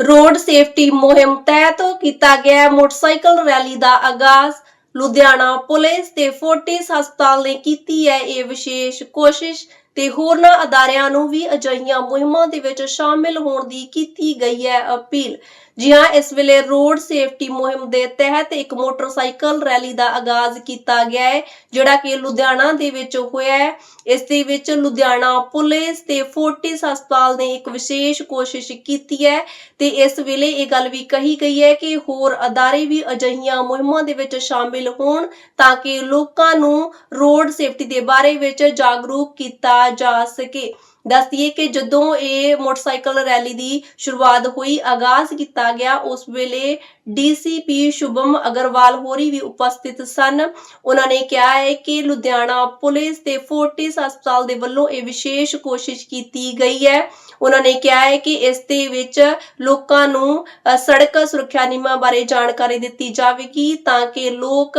Road safety ਮੁਹਿੰਮ ਤਹਿਤ ਕੀਤਾ ਗਿਆ ਮੋਟਰਸਾਈਕਲ ਰੈਲੀ ਦਾ ਆਗਾਜ਼ ਲੁਧਿਆਣਾ ਪੁਲਿਸ ਤੇ ਫੋਰਟਿਸ ਹਸਪਤਾਲ ਨੇ ਕੀਤੀ ਹੈ। ਇਹ ਵਿਸ਼ੇਸ਼ ਕੋਸ਼ਿਸ਼ ਤੇ ਹੋਰਨਾਂ ਅਦਾਰਿਆਂ ਨੂੰ ਵੀ ਅਜਿਹੀਆਂ ਮੁਹਿੰਮਾਂ ਦੇ ਵਿੱਚ ਸ਼ਾਮਿਲ ਹੋਣ ਦੀ ਕੀਤੀ ਗਈ ਹੈ ਅਪੀਲ। ਜੀ ਹਾਂ ਇਸ ਵੇਲੇ ਰੋਡ ਸੇਫਟੀ ਮੁਹਿੰਮ ਦੇ ਤਹਿਤ ਇੱਕ ਮੋਟਰਸਾਈਕਲ ਰੈਲੀ ਦਾ ਆਗਾਜ਼ ਕੀਤਾ ਗਿਆ ਹੈ, ਜਿਹੜਾ ਕਿ ਲੁਧਿਆਣਾ ਦੇ ਵਿੱਚ ਹੋਇਆ ਹੈ। ਇਸ ਦੇ ਵਿੱਚ ਲੁਧਿਆਣਾ ਪੁਲਿਸ ਤੇ ਫੋਰਟਿਸ ਹਸਪਤਾਲ ਨੇ ਇੱਕ ਵਿਸ਼ੇਸ਼ ਕੋਸ਼ਿਸ਼ ਕੀਤੀ ਹੈ ਤੇ ਇਸ ਵੇਲੇ ਇਹ ਗੱਲ ਵੀ ਕਹੀ ਗਈ ਹੈ ਕਿ ਹੋਰ ਅਦਾਰੇ ਵੀ ਅਜਿਹੀਆਂ ਮੁਹਿੰਮਾਂ ਦੇ ਵਿੱਚ ਸ਼ਾਮਿਲ ਹੋਣ ਤਾਂ ਕਿ ਲੋਕਾਂ ਨੂੰ ਰੋਡ ਸੇਫਟੀ ਦੇ ਬਾਰੇ ਵਿੱਚ ਜਾਗਰੂਕ ਕੀਤਾ ਜਾ ਸਕੇ। ਦੱਸਦੀਏ ਕਿ ਜਦੋਂ ਇਹ ਮੋਟਰਸਾਈਕਲ ਰੈਲੀ ਦੀ ਸ਼ੁਰੂਆਤ ਹੋਈ ਆਗਾਜ਼ ਕੀਤਾ ਗਿਆ ਉਸ ਵੇਲੇ ਡੀਸੀਪੀ ਸ਼ੁਭਮ ਅਗਰਵਾਲ ਹੋਰੀ ਵੀ ਉਪਸਥਿਤ ਸਨ। ਉਹਨਾਂ ਨੇ ਕਿਹਾ ਹੈ ਕਿ ਲੁਧਿਆਣਾ ਪੁਲਿਸ ਤੇ ਫੋਰਟਿਸ ਹਸਪਤਾਲ ਦੇ ਵੱਲੋਂ ਇਹ ਵਿਸ਼ੇਸ਼ ਕੋਸ਼ਿਸ਼ ਕੀਤੀ ਗਈ ਹੈ। ਉਹਨਾਂ ਨੇ ਕਿਹਾ ਹੈ ਕਿ ਇਸ ਦੇ ਵਿੱਚ ਲੋਕਾਂ ਨੂੰ ਸੜਕ ਸੁਰੱਖਿਆ ਨਿਯਮਾਂ ਬਾਰੇ ਜਾਣਕਾਰੀ ਦਿੱਤੀ ਜਾਵੇਗੀ ਤਾਂ ਕਿ ਲੋਕ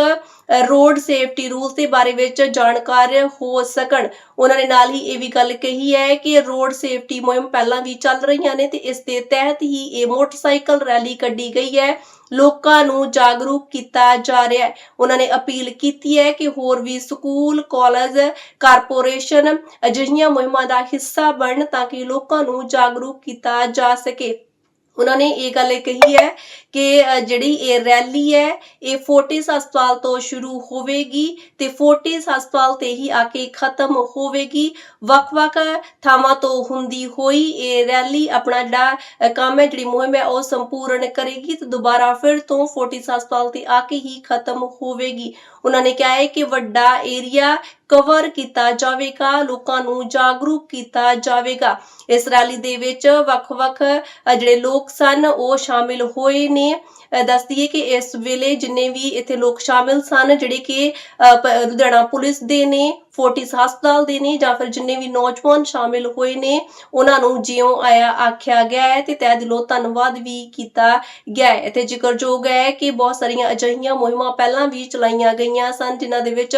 ਰੋਡ ਸੇਫਟੀ ਰੂਲਸ ਦੇ ਬਾਰੇ ਵਿੱਚ ਜਾਣਕਾਰ ਹੋ ਸਕਣ। ਉਹਨਾਂ ਨੇ ਨਾਲ ਹੀ ਇਹ ਵੀ ਗੱਲ ਕਹੀ ਹੈ ਕਿ ਰੋਡ ਸੇਫਟੀ ਮੁਹਿੰਮ ਪਹਿਲਾਂ ਵੀ ਚੱਲ ਰਹੀਆਂ ਨੇ ਤੇ ਇਸ ਦੇ ਤਹਿਤ ਹੀ ਇਹ ਮੋਟਰਸਾਈਕਲ ਰੈਲੀ ਕੱਢੀ ਗਈ ਹੈ। ਲੋਕਾਂ ਨੂੰ ਜਾਗਰੂਕ ਕੀਤਾ ਜਾ ਰਿਹਾ ਹੈ। ਉਹਨਾਂ ਨੇ ਅਪੀਲ ਕੀਤੀ ਹੈ ਕਿ ਹੋਰ ਵੀ ਸਕੂਲ, ਕਾਲਜ, ਕਾਰਪੋਰੇਸ਼ਨ ਅਜਿਹੀਆਂ ਮੁਹਿੰਮਾਂ ਦਾ ਹਿੱਸਾ ਬਣਨ ਤਾਂ ਕਿ ਲੋਕਾਂ ਨੂੰ ਜਾਗਰੂਕ ਕੀਤਾ ਜਾ ਸਕੇ। ਉਹਨਾਂ ਨੇ ਇਹ ਗੱਲ ਕਹੀ ਹੈ ਕਿ ਜਿਹੜੀ ਇਹ ਰੈਲੀ ਹੈ, ਇਹ ਫੋਰਟਿਸ ਹਸਪਤਾਲ ਤੋਂ ਸ਼ੁਰੂ ਹੋਵੇਗੀ ਤੇ ਫੋਰਟਿਸ ਹਸਪਤਾਲ ਤੇ ਹੀ ਆ ਕੇ ਖਤਮ ਹੋਵੇਗੀ। ਵੱਖ-ਵੱਖ ਥਾਵਾਂ ਤੋਂ ਹੁੰਦੀ ਹੋਈ ਇਹ ਰੈਲੀ ਆਪਣਾ ਜਿਹੜਾ ਕੰਮ ਹੈ, ਜਿਹੜੀ ਮੁਹਿੰਮ ਹੈ, ਉਹ ਸੰਪੂਰਨ ਕਰੇਗੀ ਤੇ ਦੁਬਾਰਾ ਫਿਰ ਤੋਂ ਫੋਰਟਿਸ ਹਸਪਤਾਲ ਤੇ ਆ ਕੇ ਹੀ ਖਤਮ ਹੋਵੇਗੀ। ਉਹਨਾਂ ਨੇ ਕਿਹਾ ਹੈ ਕਿ ਵੱਡਾ ਏਰੀਆ ਕਵਰ ਕੀਤਾ ਜਾਵੇਗਾ, ਲੋਕਾਂ ਨੂੰ ਜਾਗਰੂਕ ਕੀਤਾ ਜਾਵੇਗਾ। ਇਸ ਰੈਲੀ ਦੇ ਵਿੱਚ ਵੱਖ-ਵੱਖ ਜਿਹੜੇ ਲੋਕ ਸਨ, ਉਹ ਸ਼ਾਮਿਲ ਹੋਏ ਨੇ। ਦੱਸ ਦਈਏ ਕਿ ਇਸ ਵੇਲੇ ਜਿੰਨੇ ਵੀ ਇੱਥੇ ਲੋਕ ਸ਼ਾਮਿਲ ਸਨ, ਜਿਹੜੇ ਕਿ ਲੁਧਿਆਣਾ ਪੁਲਿਸ ਦੇ ਨੇ, ਫੋਰਟਿਸ ਹਸਪਤਾਲ ਦੇ ਨੇ, ਜਾਂ ਫਿਰ ਜਿੰਨੇ ਵੀ ਨੌਜਵਾਨ ਸ਼ਾਮਿਲ ਹੋਏ ਨੇ, ਉਹਨਾਂ ਨੂੰ ਜਿਉਂ ਆਇਆ ਆਖਿਆ ਗਿਆ ਹੈ ਤੇ ਤਹਿ ਦਿਲੋਂ ਧੰਨਵਾਦ ਵੀ ਕੀਤਾ ਗਿਆ ਹੈ। ਇੱਥੇ ਜ਼ਿਕਰਯੋਗ ਹੈ ਕਿ ਬਹੁਤ ਸਾਰੀਆਂ ਅਜਿਹੀਆਂ ਮੁਹਿੰਮਾਂ ਪਹਿਲਾਂ ਵੀ ਚਲਾਈਆਂ ਗਈਆਂ ਸਨ, ਜਿਨ੍ਹਾਂ ਦੇ ਵਿੱਚ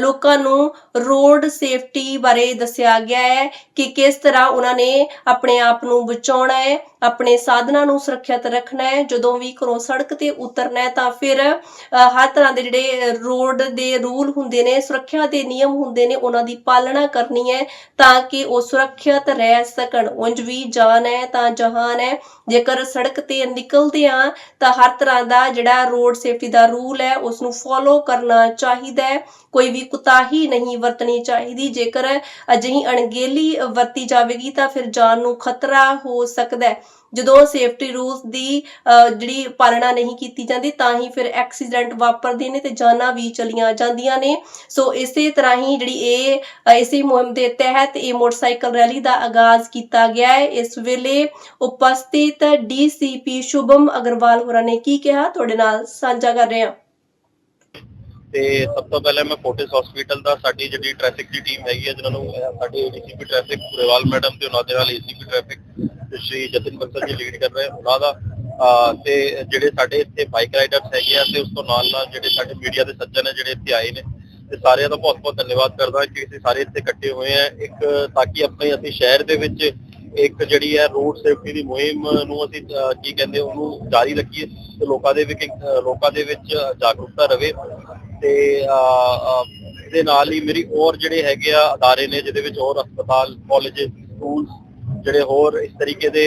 ਲੋਕਾਂ ਨੂੰ ਰੋਡ ਸੇਫਟੀ ਬਾਰੇ ਦੱਸਿਆ ਗਿਆ ਹੈ ਕਿ ਕਿਸ ਤਰ੍ਹਾਂ ਉਹਨਾਂ ਨੇ ਆਪਣੇ ਆਪ ਨੂੰ ਬਚਾਉਣਾ ਹੈ। ਆਪਣੇ ਸਾਧਨਾਂ ਨੂੰ ਸੁਰੱਖਿਅਤ ਰੱਖਣਾ ਹੈ। ਜਦੋਂ ਵੀ ਘਰੋਂ ਸੜਕ ਤੇ ਉਤਰਨਾ ਹੈ ਤਾਂ ਫਿਰ ਹਰ ਤਰ੍ਹਾਂ ਦੇ ਜਿਹੜੇ ਰੋਡ ਦੇ ਰੂਲ ਹੁੰਦੇ ਨੇ, ਸੁਰੱਖਿਆ ਦੇ ਨਿਯਮ ਹੁੰਦੇ ਨੇ, ਉਹਨਾਂ ਦੀ ਪਾਲਣਾ ਕਰਨੀ ਹੈ ਤਾਂ ਕਿ ਉਹ ਸੁਰੱਖਿਅਤ ਰਹਿ ਸਕਣ। ਉਂਝ ਵੀ ਜਾਨ ਹੈ ਤਾਂ ਜਹਾਨ ਹੈ। ਜੇਕਰ ਸੜਕ ਤੇ ਨਿਕਲਦੇ ਆ ਤਾਂ ਹਰ ਤਰ੍ਹਾਂ ਦਾ ਜਿਹੜਾ ਰੋਡ ਸੇਫਟੀ ਦਾ ਰੂਲ ਹੈ ਉਸ ਨੂੰ ਫੋਲੋ ਕਰਨਾ ਚਾਹੀਦਾ ਹੈ। ਕੋਈ ਵੀ ਕੁਤਾਹੀ ਨਹੀਂ ਵਰਤਣੀ ਚਾਹੀਦੀ। ਜੇਕਰ ਅਜਿਹੀ ਅਣਗਹਿਲੀ ਵਰਤੀ ਜਾਵੇਗੀ ਤਾਂ ਫਿਰ ਜਾਨ ਨੂੰ ਖਤਰਾ ਹੋ ਸਕਦਾ ਹੈ। ਜਦੋਂ ਸੇਫਟੀ ਰੂਲਸ ਦੀ ਜਿਹੜੀ ਪਾਲਣਾ ਨਹੀਂ ਕੀਤੀ ਜਾਂਦੀ, ਤਾਂ ਹੀ ਫਿਰ ਐਕਸੀਡੈਂਟ ਵਾਪਰਦੇ ਨੇ ਤੇ ਜਾਨਾਂ ਵੀ ਚਲੀਆਂ ਜਾਂਦੀਆਂ ਨੇ। ਸੋ ਇਸੇ ਤਰ੍ਹਾਂ ਹੀ ਜਿਹੜੀ ਇਹ ਇਸੇ ਮੁਹਿੰਮ ਦੇ ਤਹਿਤ ਇਹ ਮੋਟਰਸਾਈਕਲ ਰੈਲੀ ਦਾ ਆਗਾਜ਼ ਕੀਤਾ ਗਿਆ ਹੈ। ਇਸ ਵੇਲੇ ਉਪਸਥਿਤ ਡੀਸੀਪੀ ਸ਼ੁਭਮ ਅਗਰਵਾਲ ਹੋਰਾਂ ਨੇ ਕੀ ਕਿਹਾ? ਤੁਹਾਡੇ ਨਾਲ ਸਾਂਝਾ ਕਰ ਰਹੇ ਹਾਂ। ਤੇ ਸਭ ਤੋਂ ਪਹਿਲਾਂ ਮੈਂ ਫੋਰਟਿਸ ਹਸਪੀਟਲ ਦਾ ਸਾਡੀ ਜਿਹੜੀ ਟ੍ਰੈਫਿਕ ਦੀ ਟੀਮ ਹੈਗੀ ਹੈ, ਜਿਨ੍ਹਾਂ ਨੂੰ ਸਾਡੇ ਏਡੀਸੀਪੀ ਟ੍ਰੈਫਿਕ ਪੁਰੇਵਾਲ ਮੈਡਮ ਤੇ ਉਹਨਾਂ ਦੇ ਨਾਲ ACP traffic Shri Jatin Bansal ji lead ਕਰ ਰਹੇ ਉਹਨਾਂ ਦਾ। ਤੇ ਜਿਹੜੇ ਸਾਡੇ ਇੱਥੇ ਬਾਈਕ ਰਾਈਡਰਸ ਹੈਗੇ ਆ ਤੇ ਉਸ ਤੋਂ ਨਾਲ ਨਾਲ ਜਿਹੜੇ ਸਾਡੇ ਮੀਡੀਆ ਦੇ ਸੱਜਣ ਹੈ ਜਿਹੜੇ ਇੱਥੇ ਆਏ ਨੇ ਤੇ ਸਾਰਿਆਂ ਦਾ ਬਹੁਤ ਬਹੁਤ ਧੰਨਵਾਦ ਕਰਦਾ ਕਿ ਅਸੀਂ ਸਾਰੇ ਇੱਥੇ ਇਕੱਠੇ ਹੋਏ ਆ। ਇੱਕ ਤਾਂ ਕਿ ਆਪਣੇ ਅਸੀਂ ਸ਼ਹਿਰ ਦੇ ਵਿੱਚ ਇੱਕ ਜਿਹੜੀ ਹੈ ਰੋਡ ਸੇਫਟੀ ਦੀ ਮੁਹਿੰਮ ਨੂੰ ਅਸੀਂ ਕੀ ਕਹਿੰਦੇ ਉਹਨੂੰ ਜਾਰੀ ਰੱਖੀਏ ਤੇ ਲੋਕਾਂ ਦੇ ਵਿੱਚ ਲੋਕਾਂ ਦੇ ਵਿੱਚ ਜਾਗਰੂਕਤਾ ਰਵੇ। ਤੇ ਅਹ, ਅਹ, ਨਾਲ ਹੀ ਮੇਰੀ ਹੋਰ ਜਿਹੜੇ ਹੈਗੇ ਆ ਅਦਾਰੇ ਨੇ ਜਿਹਦੇ ਵਿੱਚ ਹੋਰ ਹਸਪਤਾਲ ਕਾਲਜ ਸਕੂਲ ਜਿਹੜੇ ਹੋਰ ਇਸ ਤਰੀਕੇ ਦੇ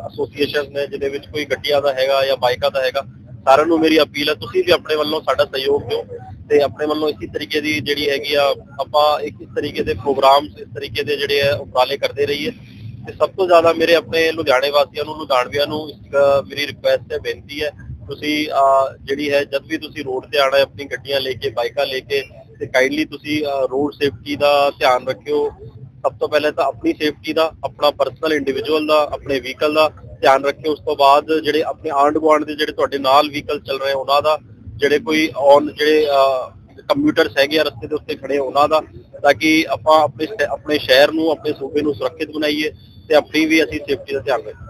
ਐਸੋਸੀਏਸ਼ਨ ਨੇ ਜਿਹਦੇ ਵਿੱਚ ਕੋਈ ਗੱਡੀਆਂ ਦਾ ਹੈਗਾ ਜਾਂ ਬਾਈਕਾਂ ਦਾ ਹੈਗਾ ਸਾਰਿਆਂ ਨੂੰ ਮੇਰੀ ਅਪੀਲ ਹੈ ਤੁਸੀਂ ਵੀ ਆਪਣੇ ਵੱਲੋਂ ਸਾਡਾ ਸਹਿਯੋਗ ਦਿਓ ਤੇ ਆਪਣੇ ਵੱਲੋਂ ਇਸੇ ਤਰੀਕੇ ਦੀ ਜਿਹੜੀ ਹੈਗੀ ਆ ਆਪਾਂ ਇੱਕ ਇਸ ਤਰੀਕੇ ਦੇ ਪ੍ਰੋਗਰਾਮਸ ਇਸ ਤਰੀਕੇ ਦੇ ਜਿਹੜੇ ਆ ਉਪਰਾਲੇ ਕਰਦੇ ਰਹੀਏ ਤੇ ਸਭ ਤੋਂ ਜ਼ਿਆਦਾ ਮੇਰੇ ਆਪਣੇ ਲੁਧਿਆਣੇ ਵਾਸੀਆਂ ਨੂੰ ਲੁਧਿਆਣਵੀਆਂ ਨੂੰ ਇੱਕ ਮੇਰੀ ਰਿਕੁਐਸਟ ਹੈ ਬੇਨਤੀ ਹੈ ਤੁਸੀਂ ਅਹ, ਜਿਹੜੀ ਹੈ ਜਦ ਵੀ ਤੁਸੀਂ ਰੋਡ ਤੇ ਆਣਾ ਹੈ ਆਪਣੀ ਗੱਡੀਆਂ ਲੈ ਕੇ ਬਾਈਕਾਂ ਲੈ ਕੇ ਤੇ ਕਾਈਂਡਲੀ ਤੁਸੀਂ ਰੋਡ ਸੇਫਟੀ ਦਾ ਧਿਆਨ ਰੱਖਿਓ ਸਭ ਤੋਂ ਪਹਿਲਾਂ ਤਾਂ ਆਪਣੀ ਸੇਫਟੀ ਦਾ, ਆਪਣਾ ਪਰਸਨਲ ਇੰਡੀਵਿਜੂਅਲ ਦਾ, ਆਪਣੇ ਵਹੀਕਲ ਦਾ ਧਿਆਨ ਰੱਖਿਓ। ਉਸ ਤੋਂ ਬਾਅਦ ਜਿਹੜੇ ਆਪਣੇ ਆਂਢ ਗੁਆਂਢ ਦੇ ਜਿਹੜੇ ਤੁਹਾਡੇ ਨਾਲ ਵਹੀਕਲ ਚੱਲ ਰਹੇ ਉਹਨਾਂ ਦਾ, ਜਿਹੜੇ ਕੋਈ ਔਨ ਜਿਹੜੇ ਕੰਪਿਊਟਰਸ ਹੈਗੇ ਆ ਰਸਤੇ ਦੇ ਉੱਤੇ ਖੜੇ ਉਹਨਾਂ ਦਾ, ਤਾਂ ਕਿ ਆਪਾਂ ਆਪਣੇ ਆਪਣੇ ਸ਼ਹਿਰ ਨੂੰ, ਆਪਣੇ ਸੂਬੇ ਨੂੰ ਸੁਰੱਖਿਅਤ ਬਣਾਈਏ ਤੇ ਆਪਣੀ ਵੀ ਅਸੀਂ ਸੇਫਟੀ ਦਾ ਧਿਆਨ ਰੱਖੀਏ।